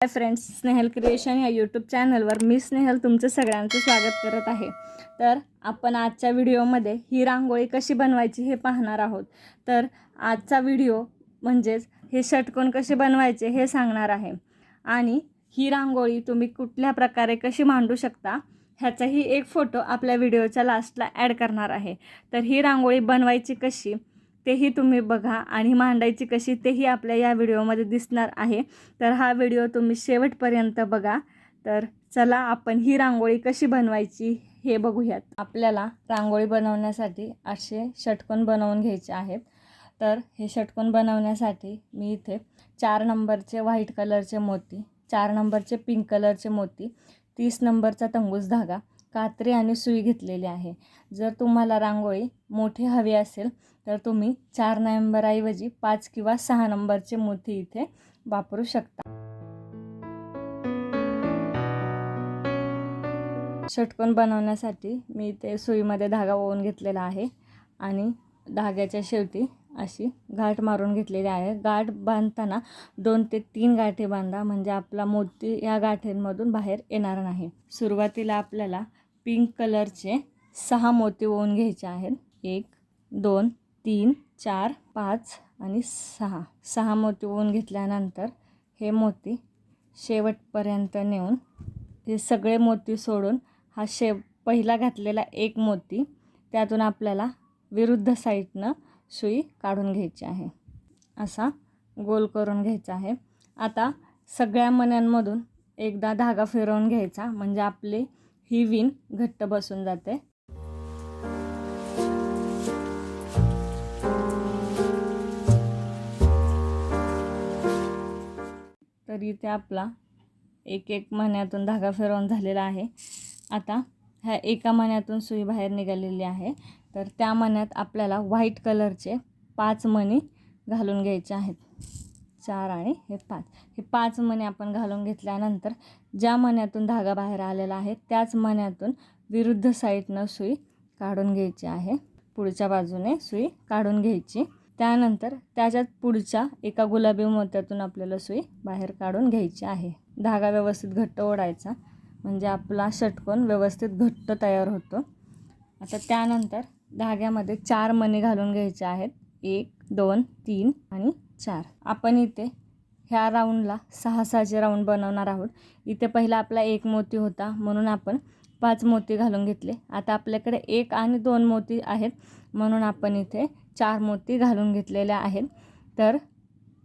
हाय friends Snehal creation या YouTube चॅनलवर मी स्नेहल तुमचं सगळ्यांचं स्वागत करत आहे. तर आपण आजच्या व्हिडिओमध्ये ही रांगोळी कशी बनवायची हे पाहणार आहोत. तर आजचा व्हिडिओ म्हणजेच हे षटकोन कसे बनवायचे हे सांगणार आहे. आणि ही रांगोळी तुम्ही कुठल्या प्रकारे कशी मांडू शकता ह्याचाही एक फोटो आपल्या व्हिडिओच्या लास्टला ॲड करणार आहे. तर ही रांगोळी बनवायची कशी? तेही तुम्ही बघा आणि मांडायची कशी तेही आपल्या या व्हिडिओमध्ये दिसणार आहे. तर हा व्हिडिओ तुम्ही शेवटपर्यंत बघा. तर चला आपण ही रांगोळी कशी बनवायची हे बघूयात. आपल्याला रांगोळी बनवण्यासाठी असे षटकोन बनवून घ्यायचे आहेत. तर हे षटकोन बनवण्यासाठी मी इथे चार नंबरचे व्हाईट कलरचे मोती चार नंबरचे पिंक कलरचे मोती तीस नंबरचा तंगूस धागा कात्री आणि सुई घेतलेली आहे. जर तुम्हाला रांगोळी मोठी हवी असेल तर तुम्ही चार नोव्हेंबरऐवजी पाच किंवा सहा नंबरचे मोती इथे वापरू शकता. षटकोन बनवण्यासाठी मी ते सुईमध्ये धागा ओवून घेतलेला आहे आणि धाग्याच्या शेवटी अशी गाठ मारून घेतलेली आहे. गाठ बांधताना दोन ते तीन गाठी बांधा म्हणजे आपला मोती या गाठींमधून बाहेर येणार नाही. सुरुवातीला आपल्याला पिंक कलरचे सहा मोती ओवून घ्यायचे आहेत. एक दोन तीन चार पाच आणि सहा. सहा मोती ओवून घेतल्यानंतर हे मोती शेवटपर्यंत नेऊन हे सगळे मोती सोडून हा शेव पहिला घातलेला एक मोती त्यातून आपल्याला विरुद्ध साईडनं सुई काढून घ्यायची आहे. असा गोल करून घ्यायचा आहे. आता सगळ्या मण्यांमधून एकदा धागा फिरवून घ्यायचा म्हणजे आपली ही विण घट्ट बसून जाते. तर इथे आपला एक एक महिन्यातून धागा फिरवून झालेला आहे. आता ह्या एका महिन्यातून सुई बाहेर निघालेली आहे. तर त्या महिन्यात आपल्याला व्हाईट कलरचे पाच मणी घालून घ्यायचे आहेत. चार आणि हे पाच. हे पाच मणी आपण घालून घेतल्यानंतर ज्या मण्यातून धागा बाहेर आलेला आहे त्याच मण्यातून विरुद्ध साईडनं सुई काढून घ्यायची आहे. पुढच्या बाजूने सुई काढून घ्यायची. त्यानंतर त्याच्यात पुढच्या एका गुलाबी मोत्यातून आपल्याला सुई बाहेर काढून घ्यायची आहे. धागा व्यवस्थित घट्ट ओढायचा म्हणजे आपला षटकोन व्यवस्थित घट्ट तयार होतो. आता त्यानंतर धाग्यामध्ये चार मणी घालून घ्यायचे आहेत. एक दोन तीन आणि चार. आपण इथे ह्या राऊंडला सहा सहाचे राऊंड बनवणार आहोत. इथे पहिला आपला एक मोती होता म्हणून आपण पाच मोती घालून घेतले. आता आपल्याकडे एक आणि दोन मोती आहेत म्हणून आपण इथे चार मोती घालून घेतलेल्या आहेत. तर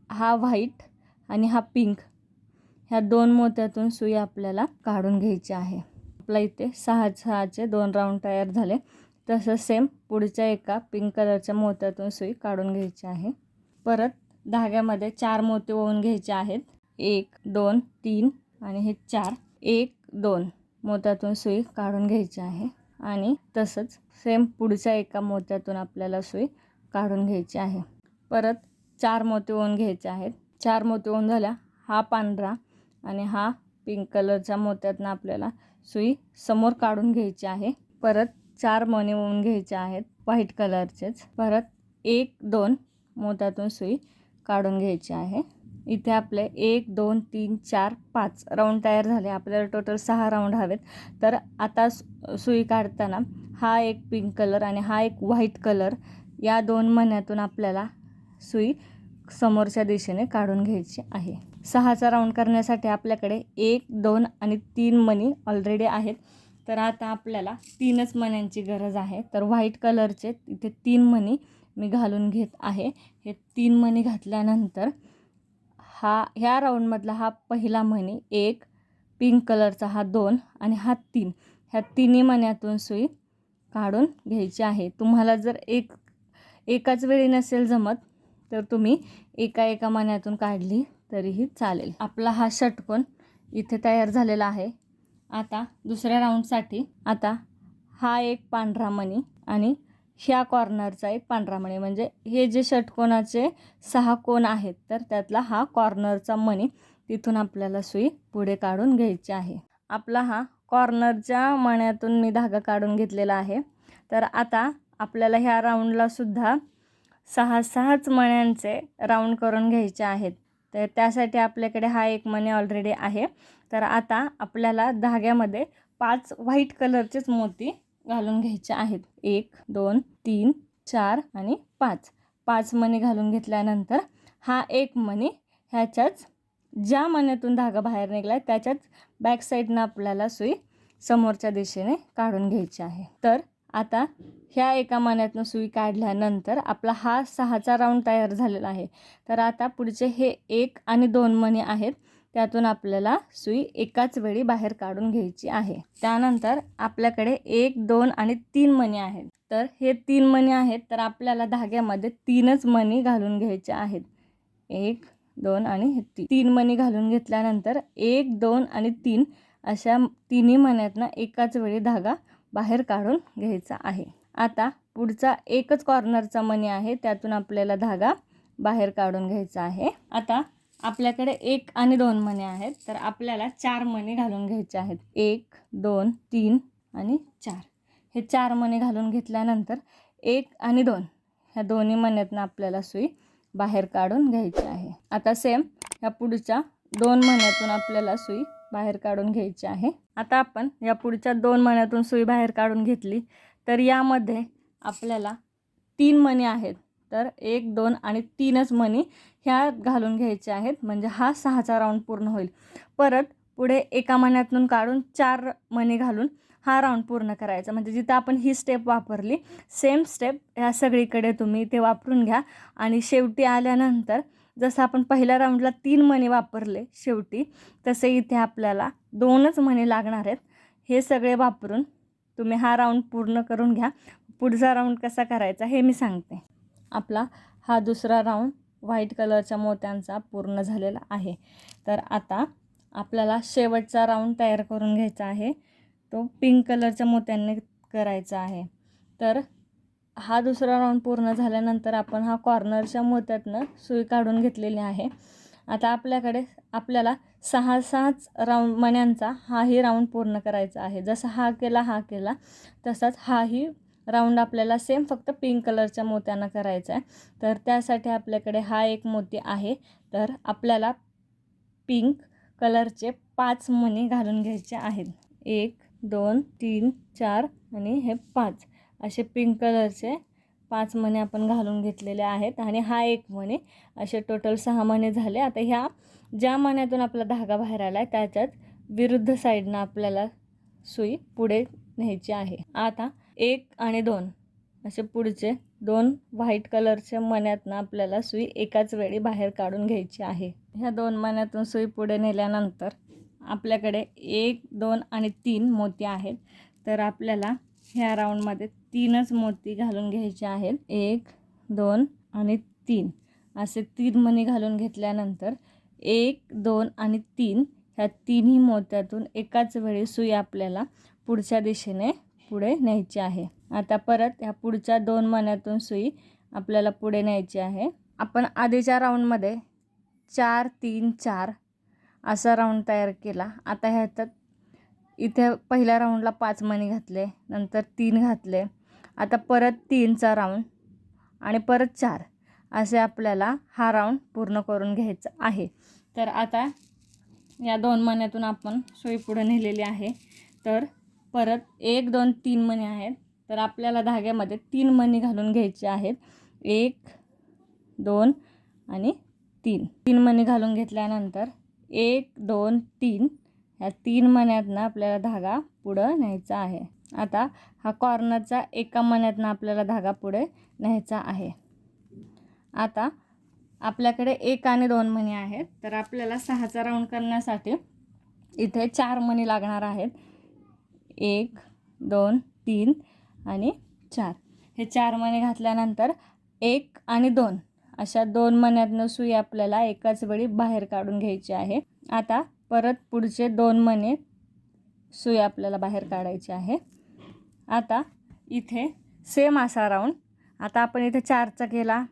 हा व्हाईट आणि हा पिंक ह्या दोन मोत्यातून सुई आपल्याला काढून घ्यायची आहे. आपला इथे सहा सहाचे दोन राऊंड तयार झाले. तसं सेम पुढच्या एका पिंक कलरच्या मोत्यातून सुई काढून घ्यायची आहे. परत धाग्यामध्ये चार मोती ओवून घ्यायचे आहेत. एक दोन तीन आणि हे चार. एक दोन मोत्यातून सुई काढून घ्यायची आहे आणि तसंच सेम पुढच्या एका मोत्यातून आपल्याला सुई काढून घ्यायची आहे. परत चार मोती ओवून घ्यायचे आहेत. चार मोती ओवून झाल्या हा पांढरा आणि हा पिंक कलरच्या मोत्यातनं आपल्याला सुई समोर काढून घ्यायची आहे. परत चार मणी ओवून घ्यायचे आहेत व्हाईट कलरचेच परत एक दोन मोत्यातून सुई काढून घ्यायचे आहे. इथे आपले एक दोन तीन चार पाच राऊंड तयार झाले. आपल्याला टोटल सहा राऊंड हवेत. तर आता सुई काढताना हा एक पिंक कलर आणि हा एक व्हाईट कलर या दोन मण्यातून आपल्याला सुई समोरच्या दिशेने काढून घ्यायची आहे. सहाचा राऊंड करण्यासाठी आपल्याकडे एक दोन आणि तीन मणी ऑलरेडी आहेत. तर आता आपल्याला तीनच मण्यांची गरज आहे. तर व्हाईट कलरचे इथे तीन मणी मी घालून घेत आहे. हे तीन मणी घातल्यानंतर हा ह्या राऊंडमधला हा पहिला मणी एक पिंक कलरचा हा दोन आणि हा तीन. ह्या तिन्ही मण्यातून सुई काढून घ्यायची आहे. तुम्हाला जर एक एकाच वेळी नसेल जमत तर तुम्ही एका एका मण्यातून काढली तरीही चालेल. आपला हा षटकोन इथे तयार झालेला आहे. आता दुसऱ्या राऊंडसाठी आता हा एक पांढरा मणी आणि ह्या कॉर्नरचा एक पांढरा मणी. म्हणजे हे जे षटकोनाचे सहा कोण आहेत तर त्यातला हा कॉर्नरचा मणी तिथून आपल्याला सुई पुढे काढून घ्यायची आहे. आपला हा कॉर्नरच्या मण्यातून मी धागा काढून घेतलेला आहे. तर आता आपल्याला ह्या राऊंडलासुद्धा सहा सहाच मण्यांचे राऊंड करून घ्यायचे आहेत. तर त्यासाठी आपल्याकडे हा एक मणी ऑलरेडी आहे. तर आता आपल्याला धाग्यामध्ये पाच व्हाईट कलरचेच मोती घालून घ्यायचे आहेत. एक दोन तीन चार आणि पाच. पाच मणी घालून घेतल्यानंतर हा एक मणी ह्याच्याच ज्या मण्यातून धागा बाहेर निघला आहे त्याच्याच बॅक साईडनं आपल्याला सुई समोरच्या दिशेने काढून घ्यायची आहे. तर आता ह्या एका मण्यातनं सुई काढल्यानंतर आपला हा सहाचा राऊंड तयार झालेला आहे. तर आता पुढचे हे एक आणि दोन मणी आहेत. त्यातून आपल्याला सुई एकाच वेळी बाहेर काढून घ्यायची आहे. त्यानंतर आपल्याकडे एक दोन आणि तीन मणी आहेत. तर हे तीन मणी आहेत तर आपल्याला धाग्यामध्ये तीनच मणी घालून घ्यायचे आहेत. एक दोन आणि ती तीन मणी घालून घेतल्यानंतर एक दोन आणि तीन अशा तिन्ही मण्यातनं एकाच वेळी धागा बाहेर काढून घ्यायचा आहे. आता पुढचा एकच कॉर्नरचा मणी आहे त्यातून आपल्याला धागा बाहेर काढून घ्यायचा आहे. आता आपल्याकडे एक आणि दोन मणी आहेत तर आपल्याला चार मणी घालून घ्यायचे आहेत. एक दोन तीन आणि चार. हे चार मणी घालून घेतल्यानंतर एक आणि दोन ह्या दोन्ही मण्यातनं आपल्याला सुई बाहेर काढून घ्यायची आहे. आता सेम ह्या पुढच्या दोन महिन्यातून आपल्याला सुई बाहेर काढून घ्यायची आहे. आता आपण या पुढच्या दोन महिन्यातून सुई बाहेर काढून घेतली तर यामध्ये आपल्याला तीन मणी आहेत. तर एक दोन आणि तीनच मनी ह्या घालून घ्यायच्या आहेत. म्हणजे हा सहाचा राऊंड पूर्ण होईल. परत पुढे एका मण्यातून काढून चार मणी घालून हा राऊंड पूर्ण करायचा. म्हणजे जिथं आपण ही स्टेप वापरली सेम स्टेप ह्या सगळीकडे तुम्ही ते वापरून घ्या. आणि शेवटी आल्यानंतर जसं आपण पहिल्या राऊंडला तीन मणी वापरले शेवटी तसे इथे आपल्याला दोनच मणी लागणार आहेत. हे सगळे वापरून तुम्ही हा राऊंड पूर्ण करून घ्या. पुढचा राऊंड कसा करायचा हे मी सांगते. आपला हा दुसरा राऊंड व्हाईट कलरच्या मोत्यांचा पूर्ण झालेला आहे. तर आता आपल्याला शेवटचा राऊंड तयार करून घ्यायचा आहे. तो पिंक कलरच्या मोत्यांनी करायचा आहे. तर हा दुसरा राऊंड पूर्ण झाल्यानंतर आपण हा कॉर्नरच्या मोत्यातनं सुई काढून घेतलेली आहे. आता आपल्याकडे आपल्याला सहा सहाच राऊंड मण्यांचा हाही राऊंड पूर्ण करायचा आहे. जसा हा केला हा केला तसाच हाही राऊंड आपल्याला सेम फक्त पिंक कलरच्या मोत्यानं करायचा आहे तर त्यासाठी आपल्याकडे हा एक मोती आहे. तर आपल्याला पिंक कलरचे पाच मणी घालून घ्यायचे आहेत. एक दोन तीन चार आणि हे पाच. असे पिंक कलरचे पाच मणे आपण घालून घेतलेले आहेत आणि हा एक मणे. असे टोटल सहा मणे झाले. आता ह्या ज्या मण्यातून आपला धागा बाहेर आला आहे त्याच्यात विरुद्ध साईडनं आपल्याला सुई पुढे न्यायची आहे. आता एक आणि दोन. असे पुढचे दोन व्हाईट कलरच्या मण्यातनं आपल्याला सुई एकाच वेळी बाहेर काढून घ्यायची आहे. ह्या दोन मण्यातून सुई पुढे नेल्यानंतर आपल्याकडे एक दोन आणि तीन मोती आहेत. तर आपल्याला ह्या राऊंडमध्ये तीनच मोती घालून घ्यायचे आहेत. एक दोन आणि तीन. असे तीन मणी घालून घेतल्यानंतर एक दोन आणि तीन ह्या तिन्ही मोत्यातून एकाच वेळी सुई आपल्याला पुढच्या दिशेने पुढे न्यायची आहे. आता परत ह्या पुढच्या दोन मण्यातून सुई आपल्याला पुढे न्यायची आहे. आपण आधीच्या राऊंडमध्ये चार तीन चार असा राऊंड तयार केला. आता ह्याच्यात इथे पहिल्या राऊंडला पाच मणी घातले नंतर तीन घातले. आता परत तीनचा राऊंड आणि परत चार असे आपल्याला हा राऊंड पूर्ण करून घ्यायचा आहे. तर आता या दोन मण्यातून आपण सोयी पुढे नेलेली आहे. तर परत एक दोन तीन मणी आहेत. तर आपल्याला धाग्यामध्ये तीन मणी घालून घ्यायचे आहेत. एक दोन आणि तीन. तीन मणी घालून घेतल्यानंतर एक दोन तीन ह्या तीन मण्यातनं आपल्याला धागा पुढं न्यायचा आहे. आता हा कॉर्नरचा एका मण्यातनं आपल्याला धागा पुढे न्यायचा आहे. आता आपल्याकडे एक आणि दोन मणी आहेत. तर आपल्याला सहाचा राऊंड करण्यासाठी इथे चार मणी लागणार आहेत. एक दोन तीन आणि चार. हे चार मणे घातल्यानंतर एक आणि दोन. अशा दोन मण्यातनं सुई आपल्याला एकाच वेळी बाहेर काढून घ्यायची आहे. आता परत पुढचे दोन मणे सुई आपल्याला बाहेर काढायची आहे. आता इथे सेम असा राऊंड आता आपण इथे चारचा केला.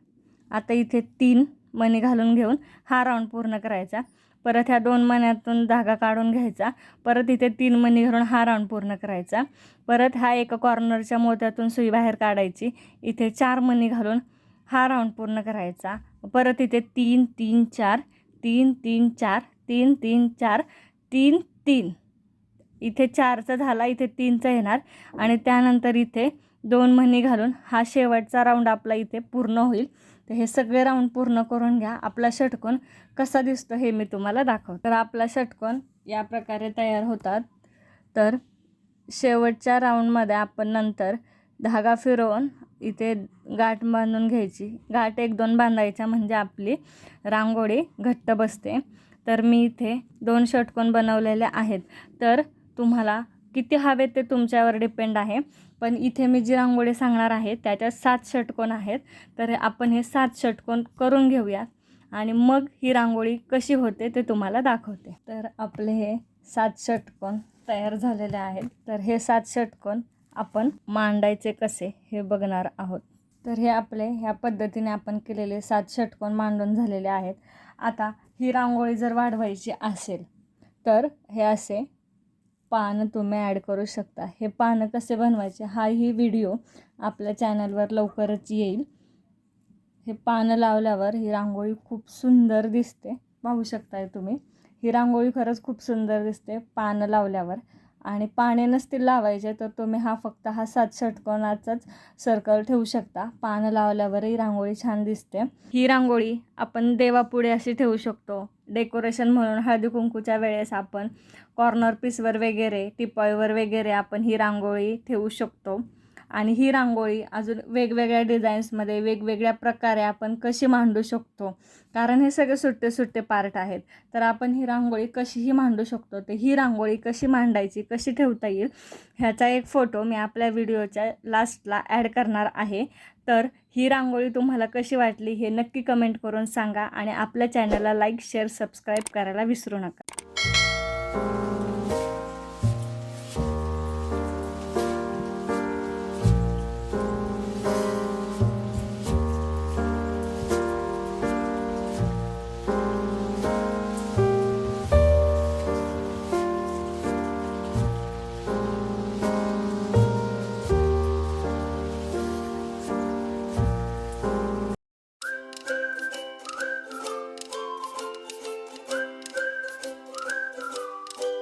आता इथे तीन मणी घालून घेऊन हा राऊंड पूर्ण करायचा. परत ह्या दोन मण्यातून धागा काढून घ्यायचा. परत इथे तीन मणी घालून हा राऊंड पूर्ण करायचा. परत हा एका कॉर्नरच्या मोत्यातून सुई बाहेर काढायची. इथे चार मणी घालून हा राऊंड पूर्ण करायचा. परत इथे तीन तीन चार तीन तीन चार तीन तीन चार तीन तीन. इथे चारचा झाला इथे तीनचा येणार. आणि त्यानंतर इथे दोन मणी घालून हा शेवटचा राऊंड आपला इथे पूर्ण होईल. तर हे सगळे राऊंड पूर्ण करून घ्या. आपला षटकोन कसा दिसतो हे मी तुम्हाला दाखव तर आपला षटकोन या प्रकारे तयार होतात. तर शेवटच्या राऊंडमध्ये आपण नंतर धागा फिरवून इथे गाठ बांधून घ्यायची. गाठ एक दोन बांधायच्या म्हणजे आपली रांगोळी घट्ट बसते. तर मी इथे दोन षटकोन बनवलेले आहेत. तर तुम्हाला किती हवे ते तुमच्यावर डिपेंड आहे. पण इथे मी जी रांगोळी सांगणार आहे त्याच्यात सात षटकोन आहेत. तर आपण हे सात षटकोन करून घेऊयात आणि मग ही रांगोळी कशी होते ते तुम्हाला दाखवते. तर आपले हे सात षटकोन तयार झालेले आहेत. तर हे सात षटकोन आपण मांडायचे कसे हे बघणार आहोत. तर हे आपले ह्या पद्धतीने आपण केलेले सात षटकोन मांडून झालेले आहेत. आता ही रांगोळी जर वाढवायची असेल तर हे असे पानं तुम्ही ॲड करू शकता. हे पानं कसे बनवायचे? हाही व्हिडिओ आपल्या चॅनलवर लवकरच येईल. हे पानं लावल्यावर ही रांगोळी खूप सुंदर दिसते. पाहू शकताय तुम्ही. ही रांगोळी खरंच खूप सुंदर दिसते पानं लावल्यावर. आणि पाने नसतील लावायचे तर तुम्ही हा फक्त हा सात षटकोनाचाच सर्कल ठेवू शकता. पानं लावल्यावरही रांगोळी छान दिसते. ही रांगोळी आपण देवापुढे अशी ठेवू शकतो. डेकोरेशन म्हणून हळदी कुंकूच्या वेळेस आपण कॉर्नर पीसवर वगैरे टिपॉयवर वगैरे आपण ही रांगोळी ठेवू शकतो. आणि ही रांगोळी अजून वेगवेगळ्या डिझाईन्समध्ये वेगवेगळ्या प्रकारे आपण कशी मांडू शकतो कारण हे सगळे सुट्टे सुट्टे पार्ट आहेत. तर आपण ही रांगोळी कशीही मांडू शकतो तर ही रांगोळी कशी मांडायची कशी ठेवता येईल ह्याचा एक फोटो मी आपल्या व्हिडिओच्या लास्टला ॲड करणार आहे. तर ही रांगोळी तुम्हाला कशी वाटली हे नक्की कमेंट करून सांगा आणि आपल्या चॅनलला लाईक शेअर सबस्क्राईब करायला विसरू नका.